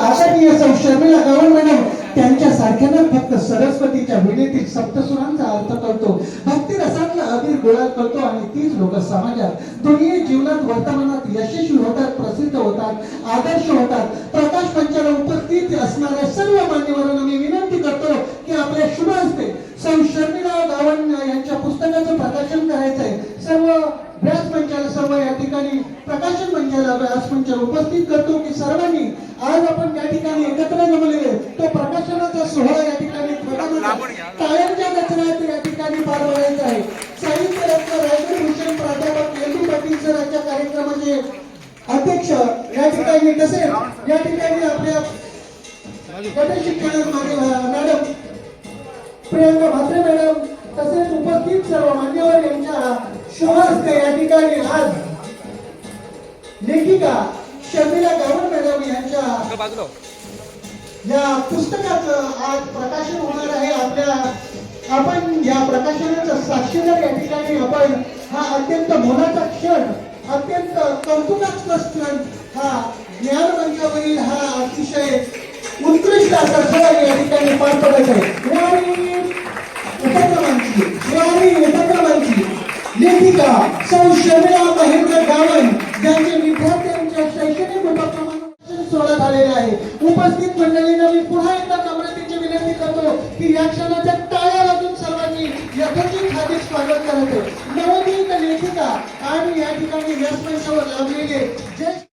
आदरणीय सौ शर्मिला गवळ मॅडम त्यांच्या सारख्यानं फक्त सरस्वतीच्या विनेतील सप्तसुरांचा अर्थ करतो भक्ती रसातला अबीर गोळा करतो आणि तीच लोक समाजात दुनिये जीवनात वर्तमानात यशस्वी होतात प्रसिद्ध होतात आदर्श होतात. प्रकाश पंचाला उपस्थित असणाऱ्या सर्व मान्यवरांना मी विनंती करतो की आपल्या शुभ हस्ते सौ शर्मिला गावण यांच्या पुस्तकाचं प्रकाशन करायचं आहे सर्व व्यास मंचाला सर्व या ठिकाणी प्रकाशन मंचाला मंचाला उपस्थित करतो की सर्वांनी आज आपण या ठिकाणी एकत्र जमलेले तो प्रकाशनाचा सोहळा या ठिकाणी टाळ्यांच्या गजरात या ठिकाणी पार पडायचा आहे. साहित्य रत्न भूषण प्राध्यापक एल पाटील सरांच्या कार्यक्रमाचे अध्यक्ष या ठिकाणी तसेच या ठिकाणी आपल्या गणेश शिक्षण मॅडम प्रियंका म्हात्रे मॅडम तसेच उपस्थित सर्व मान्यवर यांच्या शुभ हस्ते या ठिकाणी आज लेखिका शर्मिला गावण मॅडम यांच्या या पुस्तकाचं आज प्रकाशन होणार आहे. आपल्या आपण या प्रकाशनाचा साक्षीदार या ठिकाणी आपण हा अत्यंत मोलाचा क्षण अत्यंत कौतुकास्पद क्षण हा ज्ञान मंचावरील हा अतिशय उत्कृष्ट असा लेखिका सौ शर्मिला महेंद्र गावण ज्यांचे विद्यार्थ्यांच्या शैक्षणिक उपक्रमांना सोडत आलेले आहे. उपस्थित मंडळींना मी पुन्हा एकदा नम्रतेची विनंती करतो की या क्षणाच्या टाळ्या वाजून सर्वांनी यथोचित हाती स्वागत करायचं नवोदित लेखिका आणि या ठिकाणी व्यासमंचावर लाभलेले